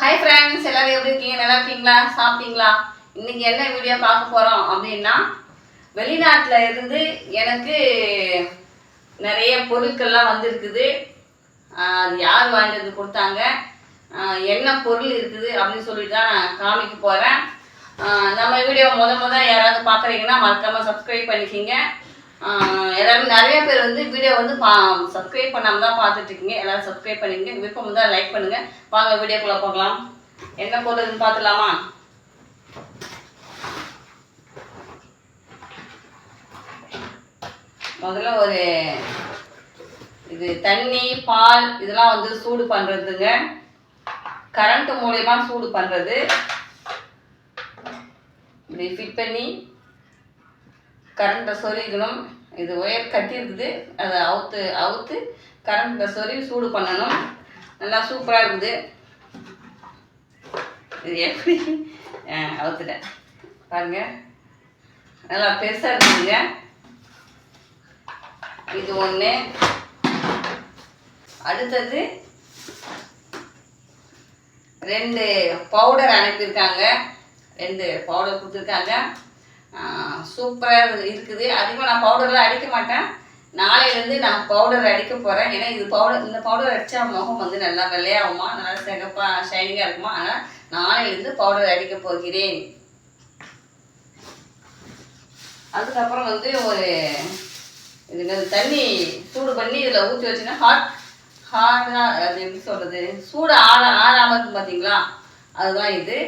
Hi friends எல்லாரும் எப்படி இருக்கீங்க? நல்லா இருக்கீங்களா? சாப்பிட்டீங்களா? இன்னைக்கு என்ன வீடியோ பார்க்க போகிறோம் அப்படின்னா வெளிநாட்டில் இருந்து எனக்கு நிறைய பொருட்கள்லாம் வந்திருக்குது. அது யார் வாங்கிட்டு வந்து கொடுத்தாங்க? என்ன பொருள் இருக்குது அப்படின்னு சொல்லிட்டு தான் நான் காமிக்க போகிறேன் நம்ம வீடியோ முத முத யாராவது பார்க்குறீங்கன்னா மறக்காமல் சப்ஸ்கிரைப் பண்ணிக்கிங்க. எல்லாருமே நிறைய பேர் வந்து வீடியோ வந்து பா சப்ஸ்கிரைப் பண்ணாமல் தான் பார்த்துட்டு இருக்கீங்க. எல்லாரும் சப்ஸ்கிரைப் பண்ணிங்க விருப்பம் தான் லைக் பண்ணுங்க. வாங்க வீடியோக்குள்ளே போகலாம். என்ன போடுறதுன்னு பார்த்துலாமா? முதல்ல ஒரு இது தண்ணி பால் இதெல்லாம் வந்து சூடு பண்ணுறதுங்க கரண்ட் மூலயமா சூடு பண்ணுறது இப்படி ஃபிட் பண்ணி கரண்ட்டை சொருகிக்கணும் இது ஒயர் கட்டியிருக்குது. அதை அவுத்து அவுத்து கரண்ட்டை சொருகி சூடு பண்ணணும். நல்லா சூப்பராக இருக்குது. இது எப்படி? ஆ, அவுத்துட்டேன். பாருங்க. நல்லா பெருசாக இருக்குதுங்க. இது ஒன்று அடுத்தது ரெண்டு பவுடர் அனுப்பியிருக்காங்க. ரெண்டு பவுடர் கொடுத்துருக்காங்க. சூப்பராக இருக்குது. அதிகமாக நான் பவுடர்லாம் அடிக்க மாட்டேன். நாளையிலேருந்து நான் பவுடர் அடிக்க போகிறேன் ஏன்னா இது பவுடர் இந்த பவுடர் அடித்தா முகம் வந்து நல்லா வெள்ளையாகுமா? நல்லா சிகப்பாக ஷைனிங்காக இருக்குமா? ஆனால் நாளையிலேருந்து பவுடர் அடிக்க போகிறேன். அதுக்கப்புறம் வந்து ஒரு இது தண்ணி சூடு பண்ணி இதில் ஊற்றி வச்சுன்னா ஹாட் ஹார்டாக அது எப்படி சொல்கிறது சூடு ஆற ஆறாமல் இருக்கும் பார்த்தீங்களா அதுதான் இது.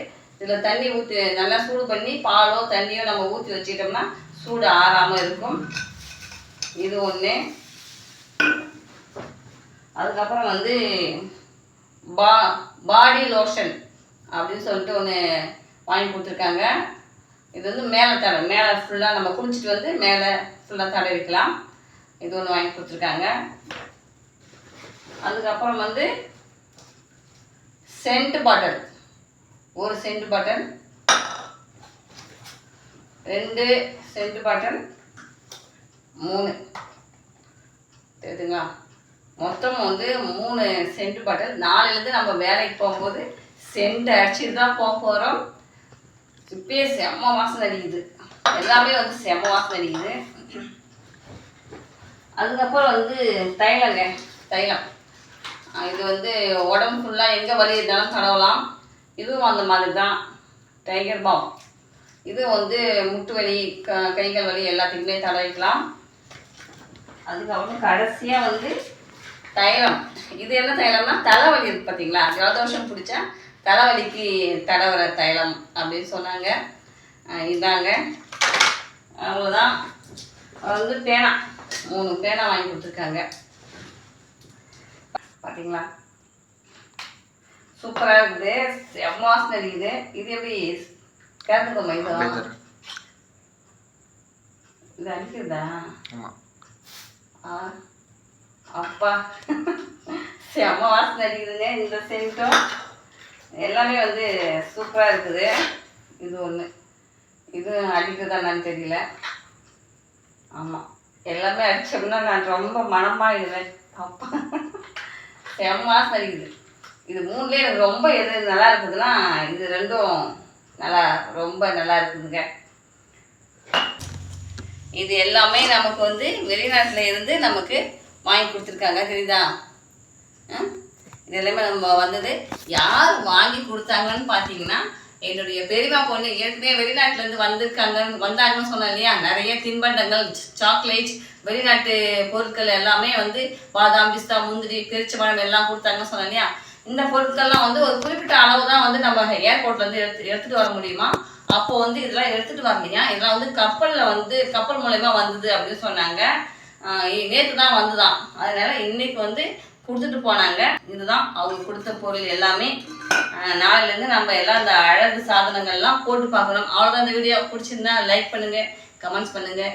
இதில் தண்ணி ஊற்றி நல்லா சூடு பண்ணி பாலோ தண்ணியோ நம்ம ஊற்றி வச்சுட்டோம்னா சூடு ஆறாமல் இருக்கும். இது ஒன்று அதுக்கப்புறம் வந்து பா பாடி லோஷன் அப்படின்னு சொல்லிட்டு ஒன்று வாங்கி கொடுத்துருக்காங்க. இது வந்து மேலே தடை மேலே ஃபுல்லாக நம்ம குளிச்சுட்டு வந்து மேலே ஃபுல்லாக தடவிக்கலாம் இது ஒன்று வாங்கி கொடுத்துருக்காங்க. அதுக்கப்புறம் வந்து சென்ட் பாட்டில் ஒரு சென்ட் பட்டன் ரெண்டு சென்ட் பட்டன் மூணு. தெரியுதுங்களா? மொத்தம் வந்து மூணு சென்ட் பட்டன் நாலுலேருந்து நம்ம வேலைக்கு போகும்போது சென்ட் அடிச்சுட்டு தான் போக போகிறோம் இப்பயே செம்ம வாசனை அடிக்குது. எல்லாமே வந்து செம்ம வாசனை அடிக்குது. அதுக்கப்புறம் வந்து தைலங்க தைலம். இது வந்து உடம்பு ஃபுல்லாக எங்கே வலி இருந்தாலும் தடவலாம் இதுவும் அந்த மாதிரி தான் டைகர் பாம் இது வந்து முட்டு வலி க கைகள் வலி எல்லாத்துக்குமே தடவிக்கலாம். அதுக்கப்புறம் கடைசியாக வந்து தைலம். இது என்ன தைலம்னா தலைவலி இருக்குது பார்த்தீங்களா ஜலதோஷம் பிடிச்சா தலைவலிக்கு தடவுற தைலம் அப்படின்னு சொன்னாங்க. இதாங்க. அவ்வளோதான் வந்து பேனா. மூணு பேனா வாங்கி கொடுத்துருக்காங்க. பார்த்தீங்களா சூப்பராக இருக்குது. செம்ம வாசனை அடிக்குது. இது எப்படி? கேட்டுக்கோமா இது. இது அடிக்குதா? ஆ. அப்பா. செம்ம வாசனை அடிக்குதுங்க. இந்த சென்ட்டும் எல்லாமே வந்து சூப்பராக இருக்குது. இது ஒன்று இது அடிக்குதான்னு தெரியல. ஆமாம் எல்லாமே அடித்தோம்னா நான் ரொம்ப மனமாகிடுவேன் அப்பா. செம்ம வாசனை அடிக்குது. இது மூணுலேயே எனக்கு ரொம்ப எது நல்லா இருக்குதுன்னா இது ரெண்டும் நல்லா ரொம்ப நல்லா இருக்குதுங்க. இது எல்லாமே நமக்கு வந்து வெளிநாட்டில் இருந்து நமக்கு வாங்கி கொடுத்துருக்காங்க தெரியுதா? இது எல்லாமே நம்ம வந்தது யார் வாங்கி கொடுத்தாங்கன்னு பார்த்தீங்கன்னா என்னுடைய பெரியமா பொண்ணு ஏற்கனவே வெளிநாட்டிலேருந்து வந்திருக்காங்கன்னு வந்தாங்கன்னு சொன்னேன் இல்லையா? நிறைய தின்பண்டங்கள் சாக்லேட் வெளிநாட்டு பொருட்கள் எல்லாமே வந்து பாதாம் பிஸ்தா முந்திரி பெருச்சம்பழம் எல்லாம் கொடுத்தாங்கன்னு சொன்னேன் இல்லையா? இந்த பொருட்கள்லாம் வந்து ஒரு குறிப்பிட்ட அளவு தான் வந்து நம்ம ஏர்போர்ட்லேருந்து எடுத்து எடுத்துகிட்டு வர முடியுமா? அப்போ வந்து இதெல்லாம் எடுத்துகிட்டு வரலையா இதெல்லாம் வந்து கப்பலில் வந்து கப்பல் மூலயமா வந்தது அப்படின்னு சொன்னாங்க. நேற்று தான் வந்துதான் அதனால இன்னைக்கு வந்து கொடுத்துட்டு போனாங்க. இதுதான் அவங்க கொடுத்த பொருள் எல்லாமே. நாளையிலேருந்து நம்ம எல்லாம் இந்த அழகு சாதனங்கள்லாம் போட்டு பார்க்கணும். அவ்வளோதான் இந்த வீடியோ பிடிச்சிருந்தா லைக் பண்ணுங்கள் கமெண்ட்ஸ் பண்ணுங்கள்